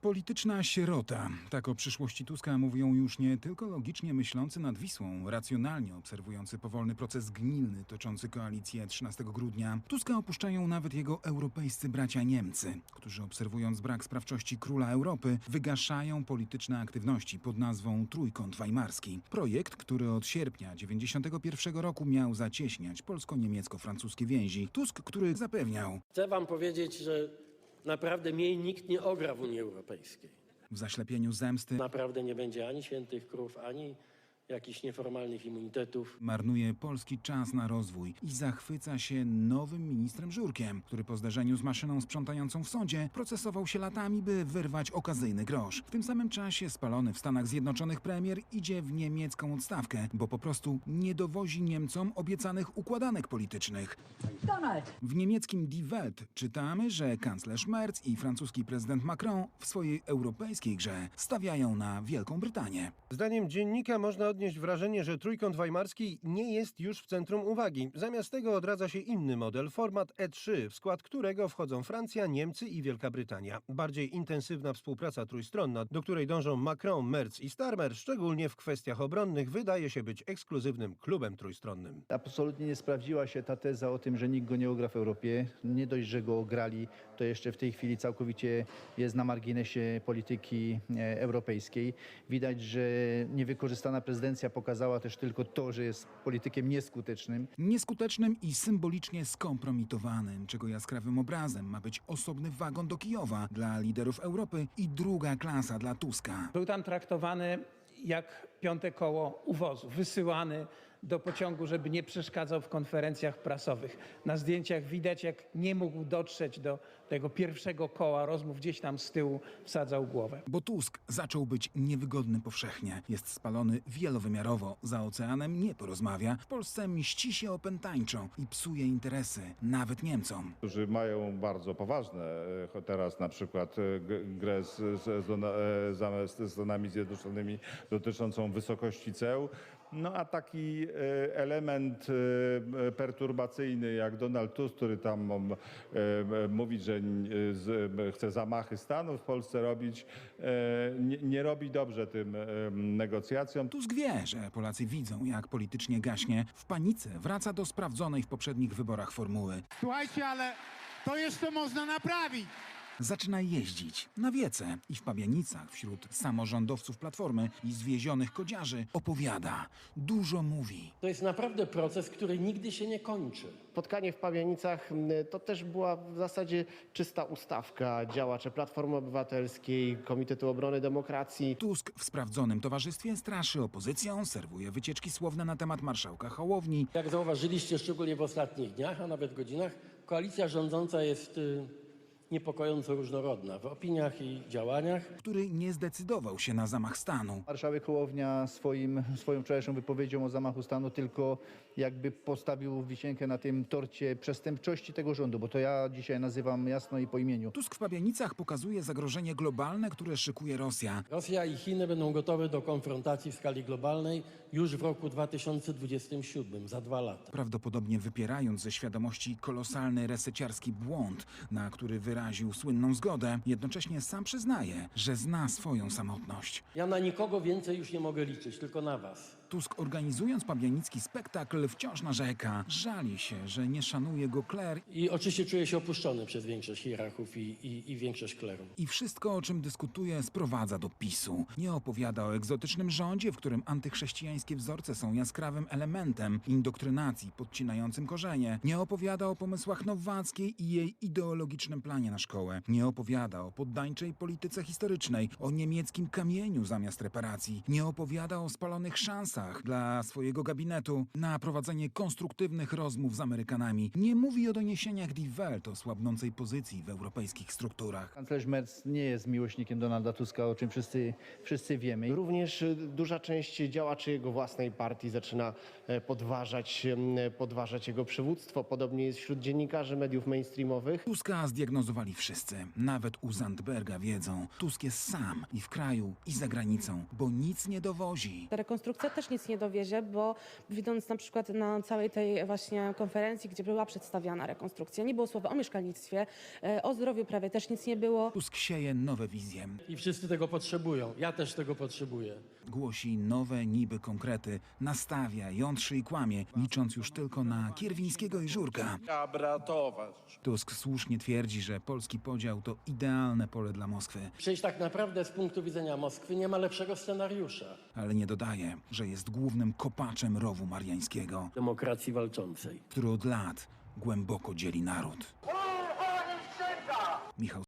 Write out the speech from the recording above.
Polityczna sierota. Tak o przyszłości Tuska mówią już nie tylko logicznie myślący nad Wisłą, racjonalnie obserwujący powolny proces gnilny toczący koalicję 13 grudnia. Tuska opuszczają nawet jego europejscy bracia Niemcy, którzy obserwując brak sprawczości króla Europy, wygaszają polityczne aktywności pod nazwą Trójkąt Weimarski. Projekt, który od sierpnia 91 roku miał zacieśniać polsko-niemiecko-francuskie więzi. Tusk, który zapewniał, Chcę wam powiedzieć, że naprawdę mniej nikt nie ogra w Unii Europejskiej. w zaślepieniu zemsty Naprawdę nie będzie ani świętych krów, ani jakichś nieformalnych immunitetów. marnuje polski czas na rozwój i zachwyca się nowym ministrem Żurkiem, który po zderzeniu z maszyną sprzątającą w sądzie procesował się latami, by wyrwać okazyjny grosz. W tym samym czasie spalony w Stanach Zjednoczonych premier idzie w niemiecką odstawkę, bo po prostu nie dowozi Niemcom obiecanych układanek politycznych. Donald! W niemieckim Die Welt czytamy, że kanclerz Merz i francuski prezydent Macron w swojej europejskiej grze stawiają na Wielką Brytanię. Zdaniem dziennika można odnieść wrażenie, że trójkąt weimarski nie jest już w centrum uwagi. Zamiast tego odradza się inny model, format E3, w skład którego wchodzą Francja, Niemcy i Wielka Brytania. Bardziej intensywna współpraca trójstronna, do której dążą Macron, Merz i Starmer, szczególnie w kwestiach obronnych, wydaje się być ekskluzywnym klubem trójstronnym. Absolutnie nie sprawdziła się ta teza o tym, że nikt go nie ogra w Europie. Nie dość, że go ograli, to jeszcze w tej chwili całkowicie jest na marginesie polityki e, europejskiej. Widać, że niewykorzystana prezydencja pokazała też tylko to, że jest politykiem nieskutecznym. Nieskutecznym i symbolicznie skompromitowanym, czego jaskrawym obrazem ma być osobny wagon do Kijowa dla liderów Europy i druga klasa dla Tuska. Był tam traktowany jak piąte koło uwozu, wysyłany do pociągu, żeby nie przeszkadzał w konferencjach prasowych. Na zdjęciach widać, jak nie mógł dotrzeć do tego pierwszego koła rozmów, gdzieś tam z tyłu wsadzał głowę. Bo Tusk zaczął być niewygodny powszechnie. Jest spalony wielowymiarowo. Za oceanem nie porozmawia. W Polsce mści się opętańczo i psuje interesy, nawet Niemcom. którzy mają bardzo poważne, e, teraz na przykład e, grę z, z, z, e, zamiast z Stanami Zjednoczonymi dotyczącą wysokości ceł. No a taki e, element e, perturbacyjny jak Donald Tusk, który tam e, mówi, że chce zamachy stanu w Polsce robić, e, nie, robi dobrze tym e, negocjacjom. Tusk wie, że Polacy widzą, jak politycznie gaśnie. W panice wraca do sprawdzonej w poprzednich wyborach formuły. Słuchajcie, ale to jeszcze można naprawić. Zaczyna jeździć na wiece i w Pabianicach wśród samorządowców Platformy i zwiezionych kodziarzy opowiada, dużo mówi. To jest naprawdę proces, który nigdy się nie kończy. Spotkanie w Pabianicach to też była w zasadzie czysta ustawka działaczy Platformy Obywatelskiej, Komitetu Obrony Demokracji. Tusk w sprawdzonym towarzystwie straszy opozycją, serwuje wycieczki słowne na temat marszałka Hołowni, Jak zauważyliście, szczególnie w ostatnich dniach, a nawet godzinach, koalicja rządząca jest y, niepokojąco różnorodna w opiniach i działaniach. który nie zdecydował się na zamach stanu. Marszałek Hołownia swoim, swoją wczorajszą wypowiedzią o zamachu stanu tylko jakby postawił wisienkę na tym torcie przestępczości tego rządu, bo to ja dzisiaj nazywam jasno i po imieniu. Tusk w Pabianicach pokazuje zagrożenie globalne, które szykuje Rosja. Rosja i Chiny będą gotowe do konfrontacji w skali globalnej już w roku 2027, za dwa lata. Prawdopodobnie wypierając ze świadomości kolosalny reseciarski błąd, na który wyraził słynną zgodę, jednocześnie sam przyznaje, że zna swoją samotność. Ja na nikogo więcej już nie mogę liczyć, tylko na was. Tusk organizując pabianicki spektakl wciąż narzeka, żali się, że nie szanuje go kler I oczywiście czuję się opuszczony przez większość hierarchów i, i, i większość kleru. i wszystko, o czym dyskutuje, sprowadza do PiSu. Nie opowiada o egzotycznym rządzie, w którym antychrześcijańskie wzorce są jaskrawym elementem indoktrynacji podcinającym korzenie. Nie opowiada o pomysłach Nowackiej i jej ideologicznym planie na szkołę. Nie opowiada o poddańczej polityce historycznej, o niemieckim kamieniu zamiast reparacji. Nie opowiada o spalonych szansach dla swojego gabinetu na prowadzenie konstruktywnych rozmów z Amerykanami. Nie mówi o doniesieniach Die Welt o słabnącej pozycji w europejskich strukturach. Kanclerz Merz nie jest miłośnikiem Donalda Tuska, o czym wszyscy, wszyscy wiemy. Również y, duża część działaczy jego własnej partii zaczyna e, podważać, podważać jego przywództwo. Podobnie jest wśród dziennikarzy mediów mainstreamowych. Tuska zdiagnozowali wszyscy. Nawet u Zandberga wiedzą. Tusk jest sam i w kraju, i za granicą, bo nic nie dowozi. Ta rekonstrukcja też też nic nie dowiezie, bo widząc na przykład na całej tej właśnie konferencji, gdzie była przedstawiana rekonstrukcja, nie było słowa o mieszkalnictwie, e, o zdrowiu prawie też nic nie było. Tusk sieje nowe wizje. I wszyscy tego potrzebują. Ja też tego potrzebuję. Głosi nowe niby konkrety, nastawia, jątrzy i kłamie, licząc już tylko na Kierwińskiego i Żurka. Tusk słusznie twierdzi, że polski podział to idealne pole dla Moskwy, Przecież tak naprawdę z punktu widzenia Moskwy nie ma lepszego scenariusza ale nie dodaje, że jest głównym kopaczem rowu mariańskiego, demokracji walczącej. który od lat głęboko dzieli naród. Michał